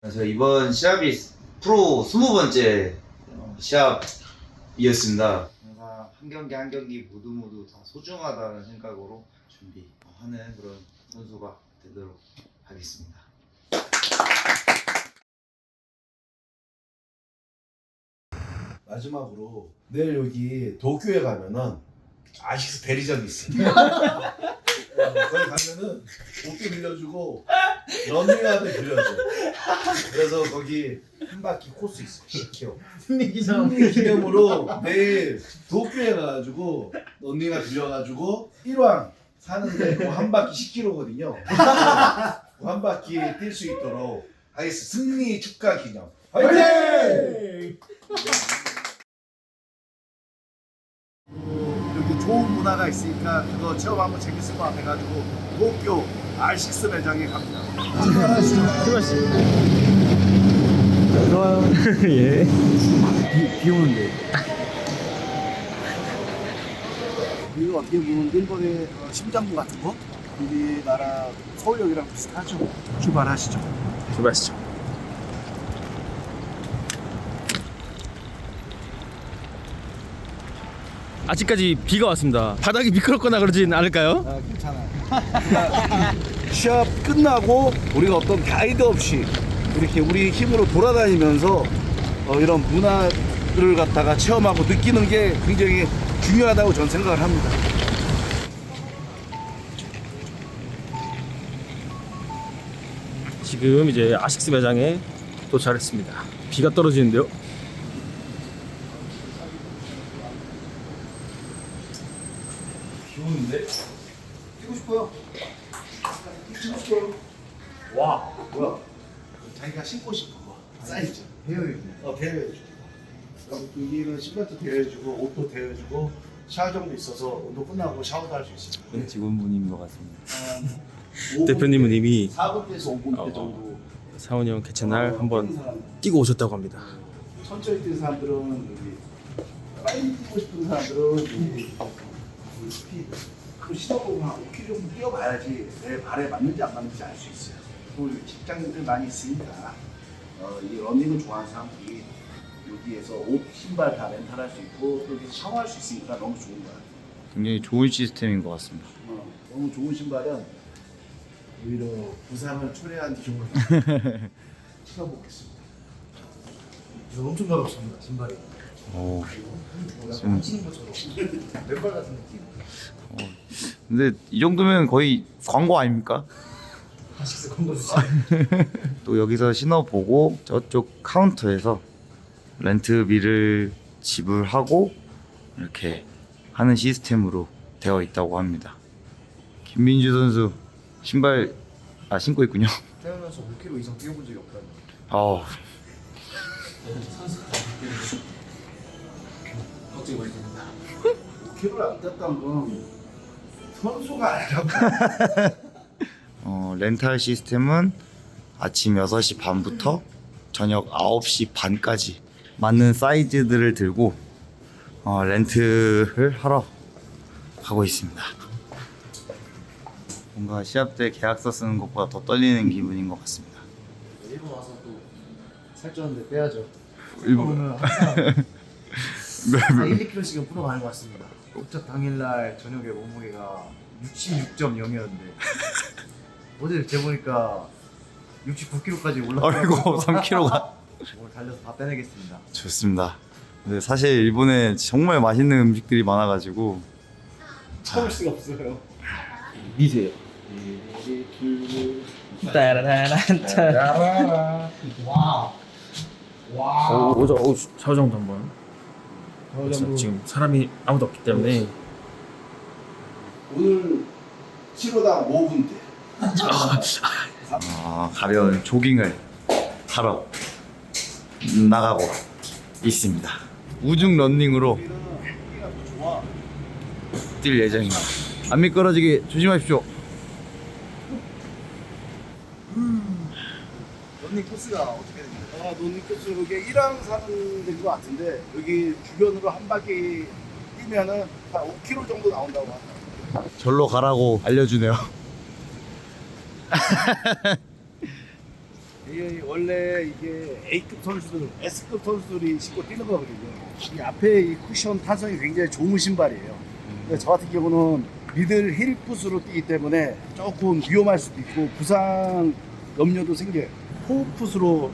그래서 이번 시합이 프로 20번째 시합이었습니다. 항상 한 경기 한 경기 모두 모두 다 소중하다는 생각으로 준비하는 그런 선수가 되도록 하겠습니다. 마지막으로 내일 여기 도쿄에 가면은 아식스 대리점이 있습니다. 어, 거기 가면은 옷도 빌려주고 런닝화도 빌려줘. 그래서 거기 한 바퀴 코스 있어. 10km. 승리 기념. 승리 기념으로 내일 도쿄에 가가지고 런닝화 빌려가지고 1왕 사는데 그거 한 바퀴 10km거든요. 한 바퀴 뛸 수 있도록 하겠습니다. 승리 축하 기념. 화이팅! 문화가 있으니까 그거 체험 한번 재밌을 것 같아 가지고 도쿄 R6 매장에 갑니다. 수고하셨습니다. 좋아요. 예. 비, 비 오는데. 이거 어떻게 보면 일본의 어, 심장부 같은 거? 우리나라 서울역이랑 비슷하죠. 출발하시죠. 수고하시죠. 아직까지 비가 왔습니다. 바닥이 미끄럽거나 그러진 않을까요? 아, 괜찮아요. 시합 끝나고 우리가 어떤 가이드 없이 이렇게 우리 힘으로 돌아다니면서 어, 이런 문화를 갖다가 체험하고 느끼는 게 굉장히 중요하다고 저는 생각을 합니다. 지금 이제 아식스 매장에 도착했습니다. 비가 떨어지는데요. 비 오는데? 뛰고 싶어요. 뛰고 싶어요. 와, 뭐야? 자기가 신고 싶은 거. 사이즈. 대여해줘. 어, 대여해줘. 여기는 신발도 대여해주고, 옷도 대여해주고, 샤워정도 있어서 운동 끝나고 샤워도 할 수 있어요. 직원분인 것 같습니다. 대표님은 이미 4분에서 5분 어, 대 정도. 사원이 형 개최 날 한번 뛰는 사람. 뛰고 오셨다고 합니다. 천천히 뛰는 사람들은 여기 빨리 뛰고 싶은 사람들은 여기 그 스피드 그 시도보면 한 5km 정도 뛰어봐야지 내 발에 맞는지 안 맞는지 알 수 있어요. 또 직장인들 많이 있으니까 어, 이 러닝을 좋아하는 사람들이 여기에서 옷, 신발 다 렌탈할 수 있고 또 여기서 샤워할 수 있으니까 너무 좋은 것 같아요. 굉장히 좋은 시스템인 것 같습니다. 어, 너무 좋은 신발은 오히려 부상을 초래한 기종을 신어보겠습니다. 엄청 가볍습니다 신발이 오, 같은 느낌. 근데 이 정도면 거의 광고 아닙니까? 또 여기서 신어 보고 저쪽 카운터에서 렌트비를 지불하고 이렇게 하는 시스템으로 되어 있다고 합니다. 김민주 선수 신발 아 신고 있군요. 태어나서 5km 이상 뛰어본 적이 없다니. 아 많이 됩니다. 5km를 안 땄다는 건 선수가 아니라고. 어, 렌탈 시스템은 아침 6시 반부터 저녁 9시 반까지 맞는 사이즈들을 들고 어, 렌트를 하러 가고 있습니다. 뭔가 시합 때 계약서 쓰는 것보다 더 떨리는 기분인 것 같습니다. 일본 와서 또 살쪘는데 빼야죠. 일본- 항상 1, 2kg씩은 풀어가는 것 같습니다. 도착 당일날 저녁에 몸무게가 66.0이었는데 어제 재보니까 69kg까지 올라가고 아이고 3kg가 오늘 달려서 다 빼내겠습니다. 좋습니다. 근데 사실 일본에 정말 맛있는 음식들이 많아가지고 참을 수가 없어요. 미세요. 따라라란타. 와. 와. 오, 오자, 오, 샤워장도 한번. 그래서 지금 사람이 아무도 없기 때문에 오늘 7호당 5분대. 어, 가벼운 조깅을 하러 나가고 있습니다. 우중 런닝으로. 뛸 예정입니다. 안 미끄러지게 조심하십시오. 런닝 코스가 어떻게 됩니까? 아, 런닝 코스 여기 1항 사는 데인 것 같은데 여기 주변으로 한 바퀴 뛰면은 한 5km 정도 나온다고 하더라고요. 절로 가라고 알려주네요. 이게 원래 이게 A급 선수들, S급 선수들이 신고 뛰는 거거든요. 이 앞에 이 쿠션 탄성이 굉장히 좋은 신발이에요. 근데 저 같은 경우는 미들 힐풋으로 뛰기 때문에 조금 위험할 수도 있고 부상 염려도 생겨요. 호흡풋으로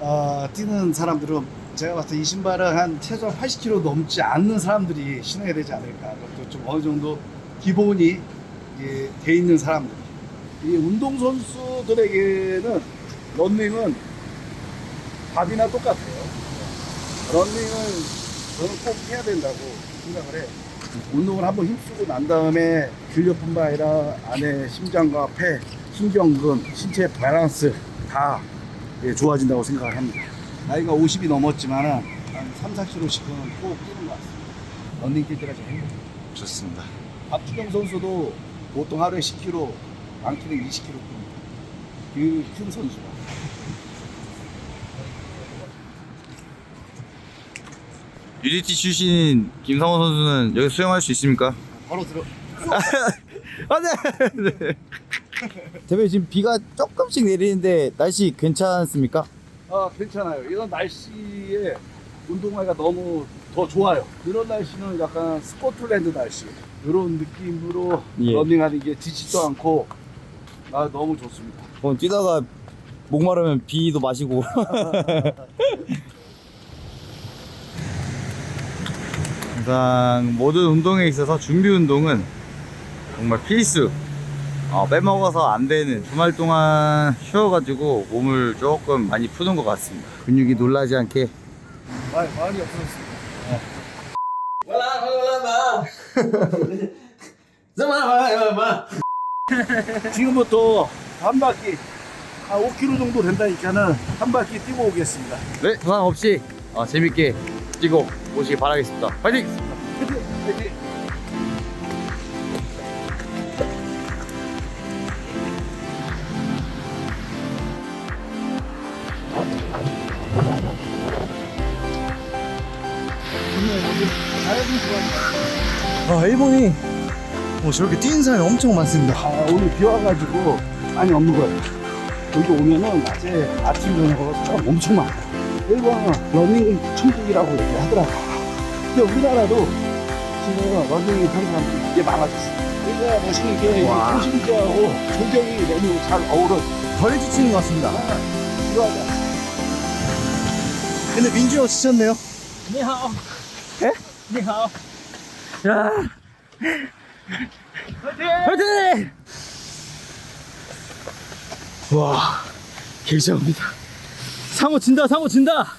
아, 뛰는 사람들은 제가 봤을 때 이 신발은 한 최소 80kg 넘지 않는 사람들이 신어야 되지 않을까. 그것도 좀 어느 정도 기본이 예, 돼 있는 사람들. 이 운동 선수들에게는 런닝은 밥이나 똑같아요. 런닝을 저는 꼭 해야 된다고 생각을 해. 운동을 한번 힘쓰고 난 다음에 근력뿐만 아니라 안에 심장과 폐, 신경근, 신체 밸런스 다 예, 좋아진다고 생각을 합니다. 나이가 50이 넘었지만 한 3, 4kg씩은 꼭 뛰는 것 같습니다. 런닝 뛸 때가 제일 행복해요. 좋습니다. 박주경 선수도 보통 하루에 10kg, 많게는 20kg 뜁니다. 그큰 선수가. UDT 출신인 김성호 선수는 여기 수영할 수 있습니까? 바로 들어. 아, 네. 네. 대표님 지금 비가 조금씩 내리는데 날씨 괜찮습니까? 아 괜찮아요. 이런 날씨에 운동하기가 너무 더 좋아요. 이런 날씨는 약간 스코틀랜드 날씨. 이런 느낌으로 예. 러닝하는 게 지치도 않고 아 너무 좋습니다. 어, 뛰다가 목마르면 비도 마시고. 항상 모든 운동에 있어서 준비 운동은 정말 필수. 어, 빼먹어서 안 되는 주말 동안 쉬어가지고 몸을 조금 많이 푸는 것 같습니다. 근육이 놀라지 않게 많이 많이 없어졌습니다. 지금부터 한 바퀴 한 5km 정도 된다니까는 한 바퀴 뛰고 오겠습니다. 네 부상 없이 어, 재밌게 뛰고 오시기 바라겠습니다. 파이팅! 화이팅! 아 일본이 어, 저렇게 뛰는 사람이 엄청 많습니다. 아, 오늘 비 와가지고 많이 없는 거예요. 여기 오면은 낮에 아침 저녁으로 좀 엄청 많아. 일본은 러닝 천국이라고 얘기하더라고. 근데 우리나라도 지금 러닝 하는 사람들이 이게 많아졌어. 우리가 멋있는 게 와. 호신기하고 조경이 너무 잘 어우러. 덜 지치는 것 같습니다. 필요하지 않아. 근데 민주 형 지쳤네요. 파이팅! 와, 길잡니다. 상호 진다, 상호 진다.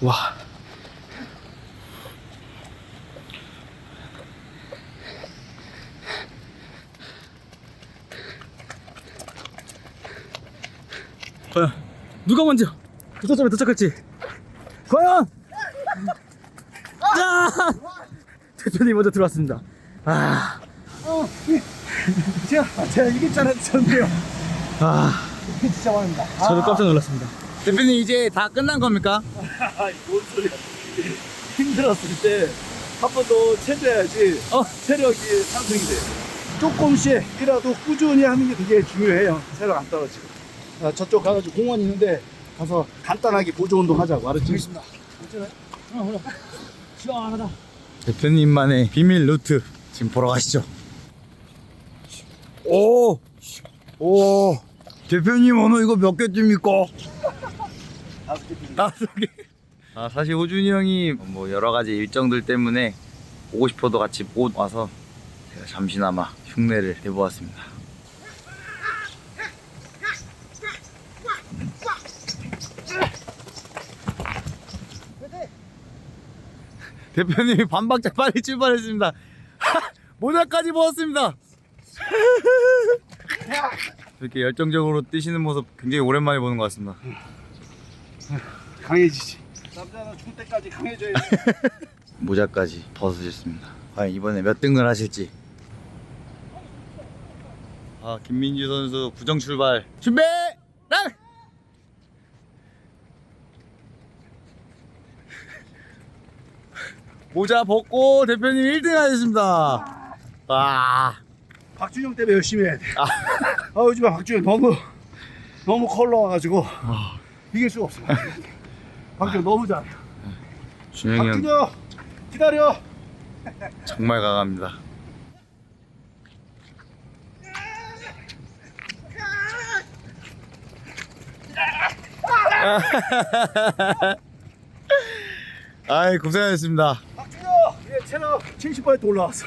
와. 누가 먼저 도착점에 도착할지 과연 야 대표님 먼저 들어왔습니다 아, 제가, 제가 이겼잖아요, 전데요. 아 진짜 많습니다. 저도 깜짝 놀랐습니다 대표님 이제 다 끝난 겁니까? 아, 뭔 소리야. 힘들었을 때 한 번 더 체조해야지 어. 체력이 상승이 돼. 조금씩이라도 꾸준히 하는 게 되게 중요해요. 체력 안 떨어지고. 아, 저쪽 가가지고 공원 있는데 가서 간단하게 보조 운동 하자고 알았지? 알겠습니다. 시원하다 대표님만의 비밀 루트 지금 보러 가시죠. 오, 오, 대표님 오늘 이거 몇개 뜁니까? 다섯 개. 다섯 개. 아 사실 호준이 형이 뭐 여러 가지 일정들 때문에 보고 싶어도 같이 못 와서 제가 잠시나마 흉내를 내보았습니다. 대표님이 반박자 빨리 출발했습니다. 모자까지 벗었습니다. 이렇게 열정적으로 뛰시는 모습 굉장히 오랜만에 보는 것 같습니다. 강해지지. 남자는 죽을 때까지 강해져야지. 모자까지 벗으셨습니다. 과연 이번에 몇 등을 하실지. 아 김민주 선수 부정 출발 준비 랑 모자 벗고 대표님 1등 하셨습니다. 와. 박준영 때문에 열심히 해야 돼. 아, 요즘 박준영 너무 너무 컬러 와가지고 이길 수가 없어. 박준영 너무 잘해. 준영이 형 박준영 기다려. 정말 강합니다. 아이 고생하셨습니다. 체력 70% 올라왔어.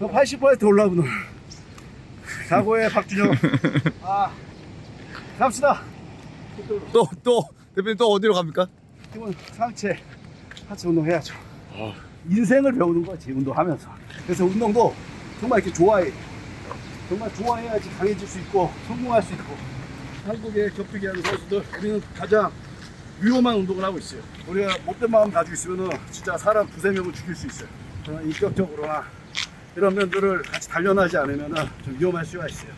80% 올라오고 너. 각오해 박준영. 아 갑시다. 또 또 대표님 또 어디로 갑니까? 기본 상체 하체 운동 해야죠. 인생을 배우는 거지 운동하면서. 그래서 운동도 정말 이렇게 좋아해. 정말 좋아해야지 강해질 수 있고 성공할 수 있고. 한국의 격투기 하는 선수들 우리는 가장 위험한 운동을 하고 있어요. 우리가 못된 마음 가지고 있으면은 진짜 사람 두세 명을 죽일 수 있어요. 그러나 인격적으로나 이런 면들을 같이 단련하지 않으면은 좀 위험할 수가 있어요.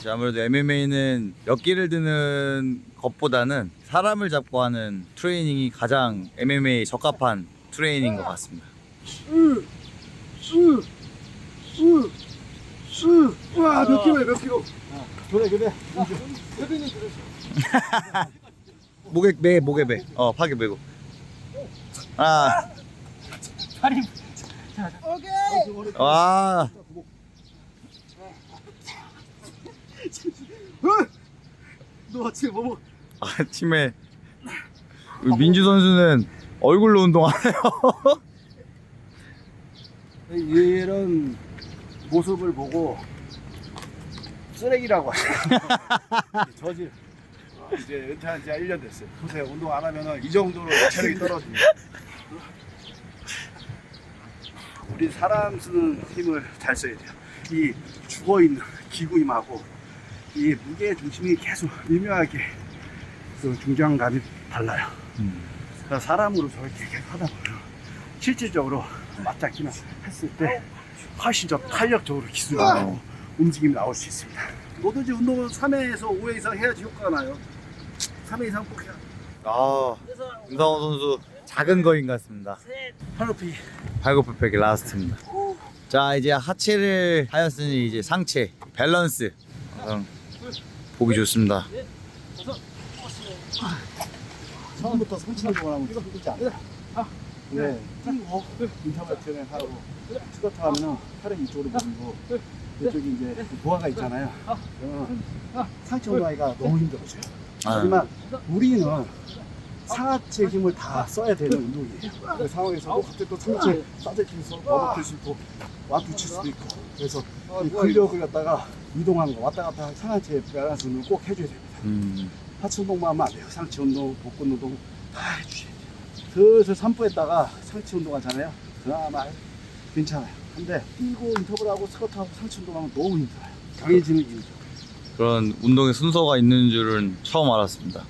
자, 아무래도 MMA는 역기를 드는 것보다는 사람을 잡고 하는 트레이닝이 가장 MMA 적합한 트레이닝인 것 같습니다. 와, 몇 킬로야, 몇 킬로? 그래, 그래. 목에 매 목에 매. 어 파게 매고. 아. 와. 너 지금 뭐 먹? 아침에 민주 선수는 얼굴로 운동하네요. 이런 모습을 보고 쓰레기라고 하죠. 저지 어, 이제 은퇴한 지 1년 됐어요. 보세요, 운동 안 하면은 이 정도로 체력이 떨어집니다. 우리 사람 쓰는 힘을 잘 써야 돼요. 이 죽어 있는 기구 힘하고 이 무게 중심이 계속 미묘하게 그 중량감이 달라요. 그래서 사람으로 저렇게 계속 하다 보면 실질적으로 맞잡기만 했을 때 훨씬 더 탄력적으로 기술이 나오고 움직임이 나올 수 있습니다. 뭐든지 운동은 3회에서 5회 이상 해야지 효과가 나요. 3회 이상 꼭 해야 돼. 아, 김상호 선수 작은 거인 것 같습니다. 팔 높이. 팔굽혀펴기 라스트입니다. 자, 이제 하체를 하였으니 이제 상체 밸런스 가장 보기 좋습니다. 처음부터 상체 운동을 하면 힘들지 않아요. 네. 뛰고 인터벌 트레이닝 하고 스쿼트 하면은 팔은 이쪽으로 모이고 이쪽이 이제 부하가 있잖아요. 그러면 상체 운동하기가 너무 힘들어져요. 아, 하지만 우리는 상하체 힘을 다 써야 되는 운동이에요. 그 상황에서도 갑자기 또 상체 싸대기에서 넘어뜨릴 수 있고 와투 칠 수도 있고 그래서 이 근력을 갖다가 이동하는 거 왔다 갔다 상하체 밸런스 운동을 꼭 해줘야 됩니다. 음, 하체 운동만 하면 안 돼요. 상체 운동, 복근 운동 다 해주셔야. 슬슬 산부했다가 상체 운동 하잖아요. 그나마 괜찮아요. 근데 뛰고 인터벌하고 스쿼트하고 상체 운동하면 너무 힘들어요. 강해지는 이유죠. 그런 운동의 순서가 있는 줄은 처음 알았습니다.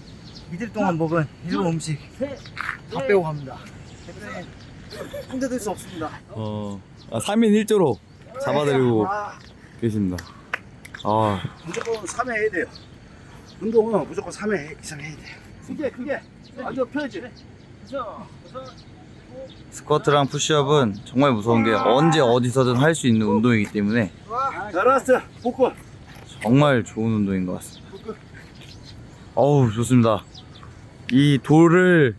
이틀 동안 먹은 일본 음식 다 빼고 갑니다. 혼자 될수 없습니다. 어, 아, 3인 1조로 잡아드리고 아, 계십니다. 아, 무조건 3회 해야 돼요. 운동은 무조건 3회 이상 해야 돼요. 크게 크게 완전 펴야지. 스쿼트랑 푸시업은 정말 무서운 게 언제 어디서든 할 수 있는 운동이기 때문에. 정말 좋은 운동인 것 같습니다. 어우, 좋습니다. 이 돌을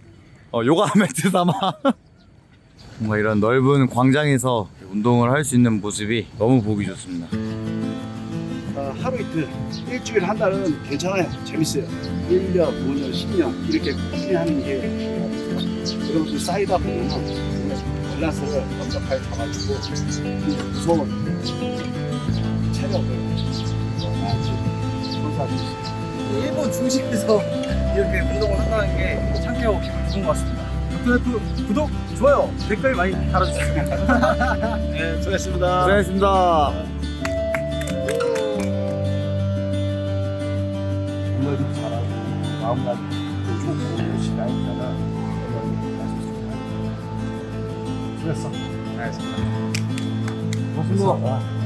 어, 요가 매트 삼아 정말 이런 넓은 광장에서 운동을 할 수 있는 모습이 너무 보기 좋습니다. 아, 하루 이틀, 일주일 한 달은 괜찮아요. 재밌어요. 1년, 5년, 10년 이렇게 꾸준히 하는 게 그런 것들 쌓이다 보면 밸런스를 완벽하게 잡아주고 이 무서운 체력을 수 있어요. 일본 중심에서 이렇게 운동을 한다는 게 참기하고 기분 좋은 것 같습니다. 덕트네프 구독, 좋아요, 댓글 많이 달아주세요. 네, 수고하셨습니다. 고생하셨습니다. 정말도 잘하고 마음가짐도 좋고 열심히 하니까 수고했어. 알겠습니다. 고맙습니다.